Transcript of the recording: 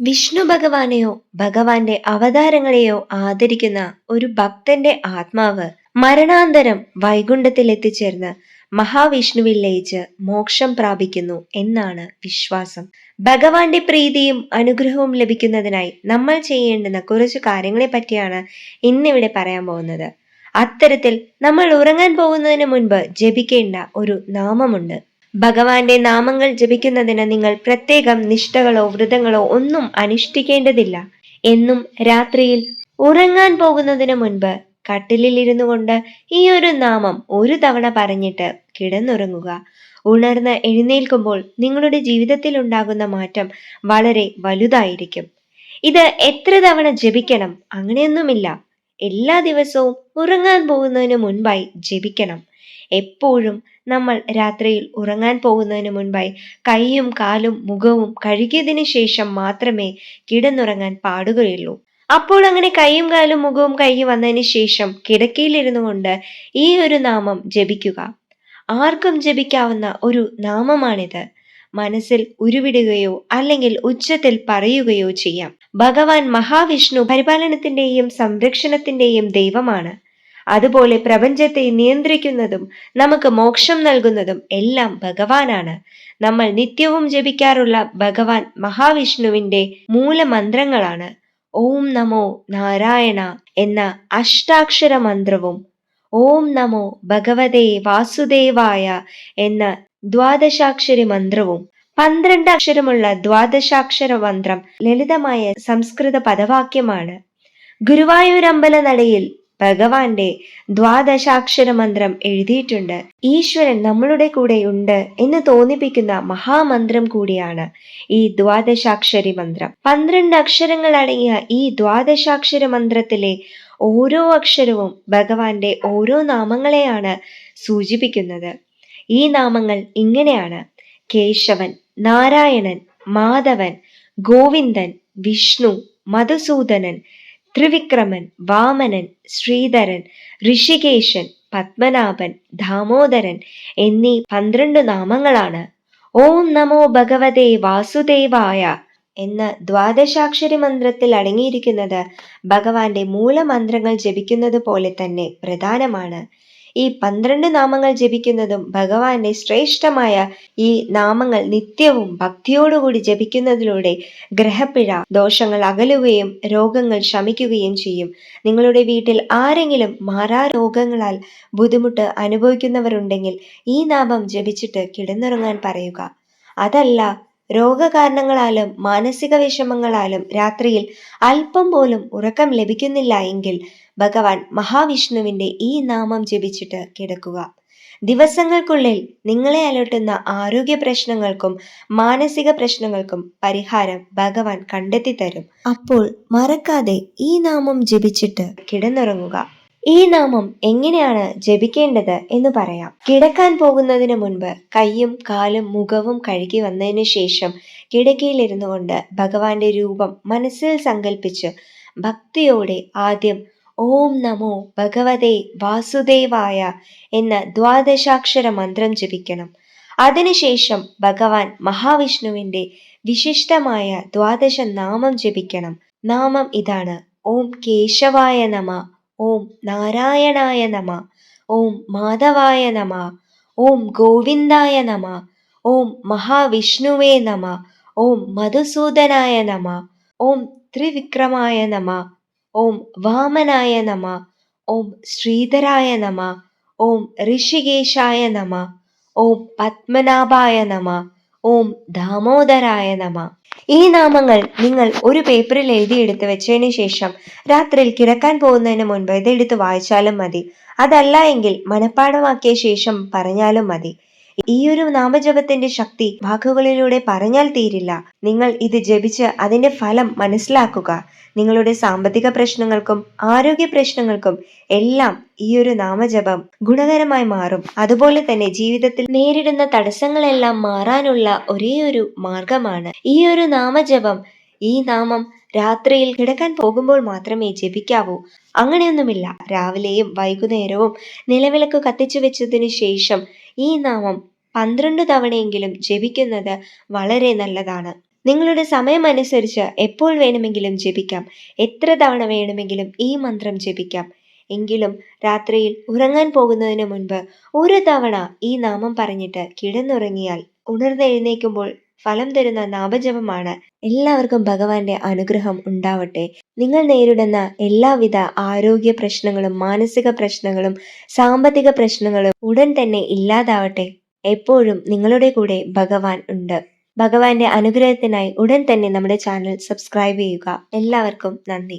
വിഷ്ണു ഭഗവാനെയോ ഭഗവാന്റെ അവതാരങ്ങളെയോ ആദരിക്കുന്ന ഒരു ഭക്തന്റെ ആത്മാവ് മരണാന്തരം വൈകുണ്ഠത്തിൽ എത്തിച്ചേർന്ന് മഹാവിഷ്ണുവിൽ ലയിച്ച് മോക്ഷം പ്രാപിക്കുന്നു എന്നാണ് വിശ്വാസം. ഭഗവാന്റെ പ്രീതിയും അനുഗ്രഹവും ലഭിക്കുന്നതിനായി നമ്മൾ ചെയ്യേണ്ടുന്ന കുറച്ച് കാര്യങ്ങളെ പറ്റിയാണ് ഇന്നിവിടെ പറയാൻ പോകുന്നത്. അത്തരത്തിൽ നമ്മൾ ഉറങ്ങാൻ പോകുന്നതിന് മുൻപ് ജപിക്കേണ്ട ഒരു നാമമുണ്ട്. ഭഗവാന്റെ നാമങ്ങൾ ജപിക്കുന്നതിന് നിങ്ങൾ പ്രത്യേകം നിഷ്ഠകളോ വ്രതങ്ങളോ ഒന്നും അനുഷ്ഠിക്കേണ്ടതില്ല. എന്നും രാത്രിയിൽ ഉറങ്ങാൻ പോകുന്നതിന് മുൻപ് കട്ടിലിൽ ഇരുന്നു കൊണ്ട് ഈ ഒരു നാമം ഒരു തവണ പറഞ്ഞിട്ട് കിടന്നുറങ്ങുക. ഉണർന്ന് എഴുന്നേൽക്കുമ്പോൾ നിങ്ങളുടെ ജീവിതത്തിൽ ഉണ്ടാകുന്ന മാറ്റം വളരെ വലുതായിരിക്കും. ഇത് എത്ര തവണ ജപിക്കണം അങ്ങനെയൊന്നുമില്ല. എല്ലാ ദിവസവും ഉറങ്ങാൻ പോകുന്നതിന് മുൻപായി ജപിക്കണം. എപ്പോഴും നമ്മൾ രാത്രിയിൽ ഉറങ്ങാൻ പോകുന്നതിന് മുൻപായി കൈയും കാലും മുഖവും കഴുകിയതിനു ശേഷം മാത്രമേ കിടന്നുറങ്ങാൻ പാടുകയുള്ളൂ. അപ്പോൾ അങ്ങനെ കൈയും കാലും മുഖവും കഴുകി വന്നതിന് ശേഷം കിടക്കയിലിരുന്നു കൊണ്ട് ഈ ഒരു നാമം ജപിക്കുക. ആർക്കും ജപിക്കാവുന്ന ഒരു നാമമാണിത്. മനസ്സിൽ ഉരുവിടുകയോ അല്ലെങ്കിൽ ഉച്ചത്തിൽ പറയുകയോ ചെയ്യാം. ഭഗവാൻ മഹാവിഷ്ണു പരിപാലനത്തിന്റെയും സംരക്ഷണത്തിന്റെയും ദൈവമാണ്. അതുപോലെ പ്രപഞ്ചത്തെ നിയന്ത്രിക്കുന്നതും നമുക്ക് മോക്ഷം നൽകുന്നതും എല്ലാം ഭഗവാനാണ്. നമ്മൾ നിത്യവും ജപിക്കാറുള്ള ഭഗവാൻ മഹാവിഷ്ണുവിന്റെ മൂലമന്ത്രങ്ങളാണ്. ഓം നമോ നാരായണ എന്ന അഷ്ടാക്ഷര മന്ത്രവും ഓം നമോ ഭഗവതേ വാസുദേവായ എന്ന ദ്വാദശാക്ഷരി മന്ത്രവും പന്ത്രണ്ട് അക്ഷരമുള്ള ദ്വാദശാക്ഷര മന്ത്രം ലളിതമായ സംസ്കൃത പദവാക്യമാണ്. ഗുരുവായൂരമ്പല നടയിൽ ഭഗവാന്റെ ദ്വാദശാക്ഷര മന്ത്രം എഴുതിയിട്ടുണ്ട്. ഈശ്വരൻ നമ്മളുടെ കൂടെ ഉണ്ട് എന്ന് തോന്നിപ്പിക്കുന്ന മഹാമന്ത്രം കൂടിയാണ് ഈ ദ്വാദശാക്ഷരി മന്ത്രം. പന്ത്രണ്ട് അക്ഷരങ്ങൾ അടങ്ങിയ ഈ ദ്വാദശാക്ഷര മന്ത്രത്തിലെ ഓരോ അക്ഷരവും ഭഗവാന്റെ ഓരോ നാമങ്ങളെയാണ് സൂചിപ്പിക്കുന്നത്. ഈ നാമങ്ങൾ ഇങ്ങനെയാണ്. കേശവൻ നാരായണൻ മാധവൻ ഗോവിന്ദൻ വിഷ്ണു മധുസൂദനൻ ത്രിവിക്രമൻ വാമനൻ ശ്രീധരൻ ഋഷികേശൻ പത്മനാഭൻ ദാമോദരൻ എന്നീ പന്ത്രണ്ട് നാമങ്ങളാണ്. ഓം നമോ ഭഗവതേ വാസുദേവായ എന്ന ദ്വാദശാക്ഷരി മന്ത്രത്തിൽ അടങ്ങിയിരിക്കുന്നത് ഭഗവാന്റെ മൂലമന്ത്രങ്ങൾ ജപിക്കുന്നത് പോലെ തന്നെ പ്രധാനമാണ്. ഈ പന്ത്രണ്ട് നാമങ്ങൾ ജപിക്കുന്നതും ഭഗവാന്റെ ശ്രേഷ്ഠമായ ഈ നാമങ്ങൾ നിത്യവും ഭക്തിയോടുകൂടി ജപിക്കുന്നതിലൂടെ ഗ്രഹപ്പിഴ ദോഷങ്ങൾ അകലുകയും രോഗങ്ങൾ ശമിക്കുകയും ചെയ്യും. നിങ്ങളുടെ വീട്ടിൽ ആരെങ്കിലും മാറാ രോഗങ്ങളാൽ ബുദ്ധിമുട്ട് അനുഭവിക്കുന്നവരുണ്ടെങ്കിൽ ഈ നാമം ജപിച്ചിട്ട് കിടന്നുറങ്ങാൻ പറയുക. അതല്ല രോഗകാരണങ്ങളാലും മാനസിക വിഷമങ്ങളാലും രാത്രിയിൽ അല്പം പോലും ഉറക്കം ലഭിക്കുന്നില്ല എങ്കിൽ ഭഗവാൻ മഹാവിഷ്ണുവിന്റെ ഈ നാമം ജപിച്ചിട്ട് കിടക്കുക. ദിവസങ്ങൾക്കുള്ളിൽ നിങ്ങളെ അലട്ടുന്ന ആരോഗ്യ പ്രശ്നങ്ങൾക്കും മാനസിക പ്രശ്നങ്ങൾക്കും പരിഹാരം ഭഗവാൻ കണ്ടെത്തി തരും അപ്പോൾ മറക്കാതെ ഈ നാമം ജപിച്ചിട്ട് കിടന്നുറങ്ങുക. ഈ നാമം എങ്ങനെയാണ് ജപിക്കേണ്ടത് എന്ന് പറയാം. കിടക്കാൻ പോകുന്നതിന് മുൻപ് കൈയും കാലും മുഖവും കഴുകി വന്നതിന് ശേഷം കിടക്കയിലിരുന്നു കൊണ്ട് ഭഗവാന്റെ രൂപം മനസ്സിൽ സങ്കല്പിച്ച് ഭക്തിയോടെ ആദ്യം ഓം നമോ ഭഗവതേ വാസുദേവായ എന്ന ദ്വാദശാക്ഷര മന്ത്രം ജപിക്കണം. അതിനുശേഷം ഭഗവാൻ മഹാവിഷ്ണുവിന്റെ വിശിഷ്ടമായ ദ്വാദശ നാമം ജപിക്കണം. നാമം ഇതാണ് ഓം കേശവായ നമ ഓം നാരായണായ നമ ഓം മാധവായ നമ ഓം ഗോവിന്ദായ നമ ഓം മഹാവിഷ്ണുവേ നമ ഓം മധുസൂദനായ നമ ഓം ത്രിവിക്രമായ നമ ഓം വാമനായ നമ ഓം ശ്രീധരായ നമ ഓം ഋഷികേശായ നമ ഓം പത്മനാഭായ നമ ഓം ദാമോദരായ നമ. ഈ നാമങ്ങൾ നിങ്ങൾ ഒരു പേപ്പറിൽ എഴുതിയെടുത്ത് വെച്ചതിന് ശേഷം രാത്രിയിൽ കിടക്കാൻ പോകുന്നതിന് മുൻപ് ഇതെടുത്ത് വായിച്ചാലും മതി. അതല്ല എങ്കിൽ മനഃപ്പാഠമാക്കിയ ശേഷം പറഞ്ഞാലും മതി. ഈ ഒരു നാമജപത്തിന്റെ ശക്തി വാക്കുകളിലൂടെ പറഞ്ഞാൽ തീരില്ല. നിങ്ങൾ ഇത് ജപിച്ച് അതിന്റെ ഫലം മനസ്സിലാക്കുക. നിങ്ങളുടെ സാമ്പത്തിക പ്രശ്നങ്ങൾക്കും ആരോഗ്യ പ്രശ്നങ്ങൾക്കും എല്ലാം ഈ ഒരു നാമജപം ഗുണകരമായി മാറും. അതുപോലെ തന്നെ ജീവിതത്തിൽ നേരിടുന്ന തടസ്സങ്ങളെല്ലാം മാറാനുള്ള ഒരേ ഒരു മാർഗമാണ്. ഈ ഒരു നാമജപം ഈ നാമം രാത്രിയിൽ കിടക്കാൻ പോകുമ്പോൾ മാത്രമേ ജപിക്കാവൂ. അങ്ങനെയൊന്നുമില്ല. രാവിലെയും വൈകുന്നേരവും നിലവിളക്ക് കത്തിച്ചു വെച്ചതിനു ശേഷം ഈ നാമം പന്ത്രണ്ട് തവണയെങ്കിലും ജപിക്കുന്നത് വളരെ നല്ലതാണ്. നിങ്ങളുടെ സമയമനുസരിച്ച് എപ്പോൾ വേണമെങ്കിലും ജപിക്കാം. എത്ര തവണ വേണമെങ്കിലും ഈ മന്ത്രം ജപിക്കാം. എങ്കിലും രാത്രിയിൽ ഉറങ്ങാൻ പോകുന്നതിന് മുൻപ് ഒരു തവണ ഈ നാമം പറഞ്ഞിട്ട് കിടന്നുറങ്ങിയാൽ ഉണർന്നെഴുന്നേൽക്കുമ്പോൾ ഫലം തരുന്ന നാമജപമാണ്. എല്ലാവർക്കും ഭഗവാന്റെ അനുഗ്രഹം ഉണ്ടാവട്ടെ. നിങ്ങൾ നേരിടുന്ന എല്ലാവിധ ആരോഗ്യ പ്രശ്നങ്ങളും മാനസിക പ്രശ്നങ്ങളും സാമ്പത്തിക പ്രശ്നങ്ങളും ഉടൻ തന്നെ ഇല്ലാതാവട്ടെ. എപ്പോഴും നിങ്ങളുടെ കൂടെ ഭഗവാൻ ഉണ്ട്. ഭഗവാന്റെ അനുഗ്രഹത്തിനായി ഉടൻ തന്നെ നമ്മുടെ ചാനൽ സബ്സ്ക്രൈബ് ചെയ്യുക. എല്ലാവർക്കും നന്ദി.